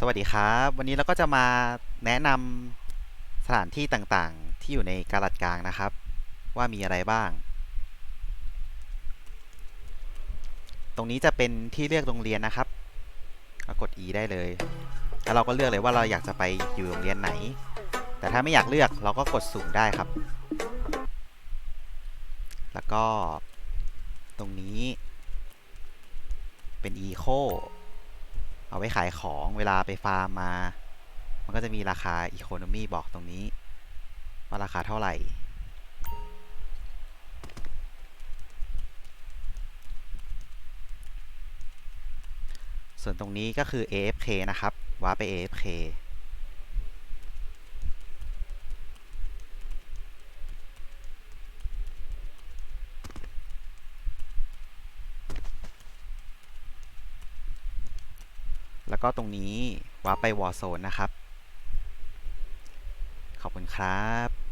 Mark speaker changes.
Speaker 1: สวัสดีครับ วันนี้เราก็จะมาแนะนำสถานที่ต่างๆ ที่อยู่ในกาลัดกลางนะครับ ว่ามีอะไรบ้าง ตรงนี้จะเป็นที่เลือกโรงเรียนนะครับกด E ได้เลยแล้วเราก็เลือกเลยว่าเราอยากจะไปอยู่โรงเรียนไหน แต่ถ้าไม่อยากเลือกเราก็กดสุ่มได้ครับ แล้วก็ตรงนี้เป็น Eco เอาไว้ขายของเวลาไปฟาร์มมา มันก็จะมีราคาอีโคโนมีบอกตรงนี้ ว่าราคาเท่าไหร่ ส่วนตรงนี้ก็คือ AFK นะครับว้าร์ปไป AFK แล้วก็ตรงนี้ว้าร์ปไปวอร์โซนนะครับ ขอบคุณครับ